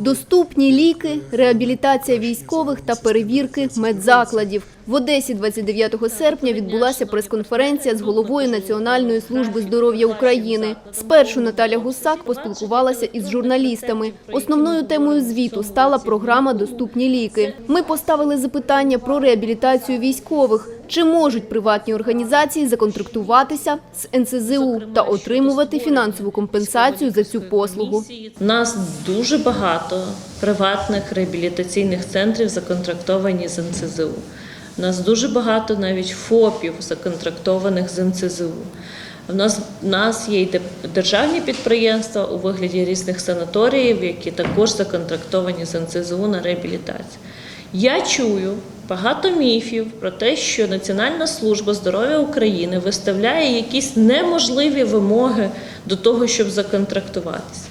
Доступні ліки, реабілітація військових та перевірки медзакладів. В Одесі 29 серпня відбулася прес-конференція з головою Національної служби здоров'я України. Спершу Наталя Гусак поспілкувалася із журналістами. Основною темою звіту стала програма Доступні ліки. Ми поставили запитання про реабілітацію військових. Чи можуть приватні організації законтрактуватися з НСЗУ та отримувати фінансову компенсацію за цю послугу? Нас дуже багато приватних реабілітаційних центрів законтрактовані з НСЗУ. У нас дуже багато навіть ФОПів законтрактованих з НСЗУ. У нас, у нас є й державні підприємства у вигляді різних санаторіїв, які також законтрактовані з НСЗУ на реабілітацію. Я чую багато міфів про те, що Національна служба здоров'я України виставляє якісь неможливі вимоги до того, щоб законтрактуватися.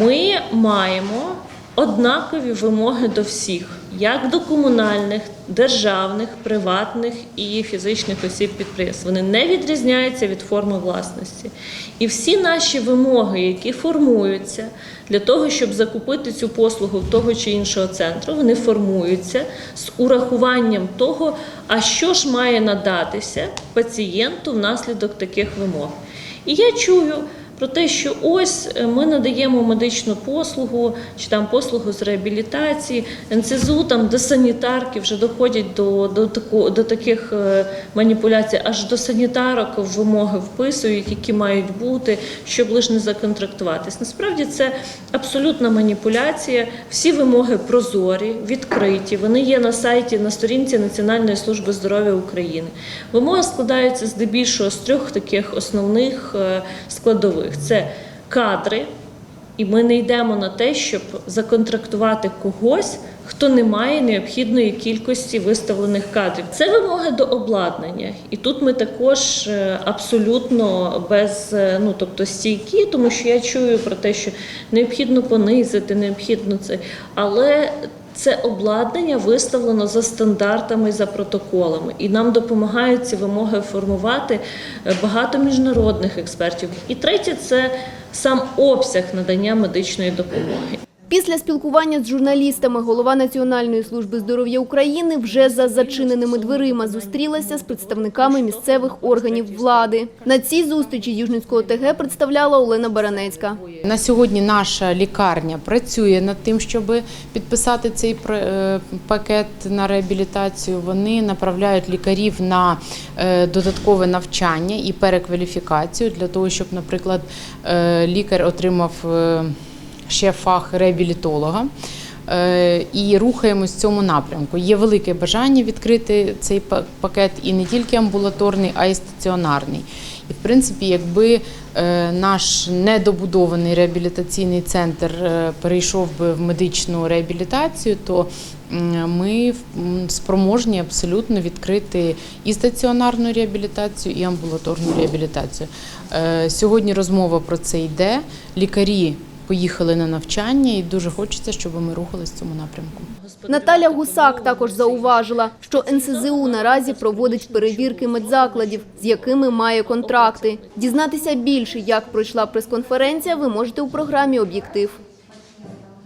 Ми маємо однакові вимоги до всіх, як до комунальних, державних, приватних і фізичних осіб підприємств. Вони не відрізняються від форми власності. І всі наші вимоги, які формуються для того, щоб закупити цю послугу в того чи іншого центру, вони формуються з урахуванням того, а що ж має надатися пацієнту внаслідок таких вимог. І я чую про те, що ось е, ми надаємо медичну послугу чи там послугу з реабілітації, НСЗУ там до санітарки вже доходять до, до, таку, до таких е, маніпуляцій, аж до санітарок вимоги вписують, які мають бути, щоб лише не законтрактуватись. Насправді це абсолютна маніпуляція. Всі вимоги прозорі, відкриті. Вони є на сайті на сторінці Національної служби здоров'я України. Вимоги складаються здебільшого з трьох таких основних е, складових: це кадри, і ми не йдемо на те, щоб законтрактувати когось. Хто не має необхідної кількості виставлених кадрів, це вимоги до обладнання, і тут ми також е, абсолютно без е, ну тобто стійкі, тому що я чую про те, що необхідно понизити, необхідно це, але це обладнання виставлено за стандартами за протоколами, і нам допомагають ці вимоги формувати е, багато міжнародних експертів. І третє це сам обсяг надання медичної допомоги. Після спілкування з журналістами голова Національної служби здоров'я України вже за зачиненими дверима зустрілася з представниками місцевих органів влади. На цій зустрічі Южницького ТГ представляла Олена Баранецька. На сьогодні наша лікарня працює над тим, щоб підписати цей е, пакет на реабілітацію. Вони направляють лікарів на е, додаткове навчання і перекваліфікацію для того, щоб, наприклад, е, лікар отримав ще фах реабілітолога. Е, І рухаємось в цьому напрямку. Є велике бажання відкрити цей пакет і не тільки амбулаторний, а й стаціонарний. І в принципі, якби е, наш недобудований реабілітаційний центр е, перейшов би в медичну реабілітацію, то ми спроможні абсолютно відкрити і стаціонарну реабілітацію, і амбулаторну реабілітацію. Сьогодні розмова про це йде. Лікарі поїхали на навчання, і дуже хочеться, щоб ми рухались в цьому напрямку. Наталя Гусак також зауважила, що НСЗУ наразі проводить перевірки медзакладів, з якими має контракти. Дізнатися більше, як пройшла прес-конференція, ви можете у програмі «Об'єктив».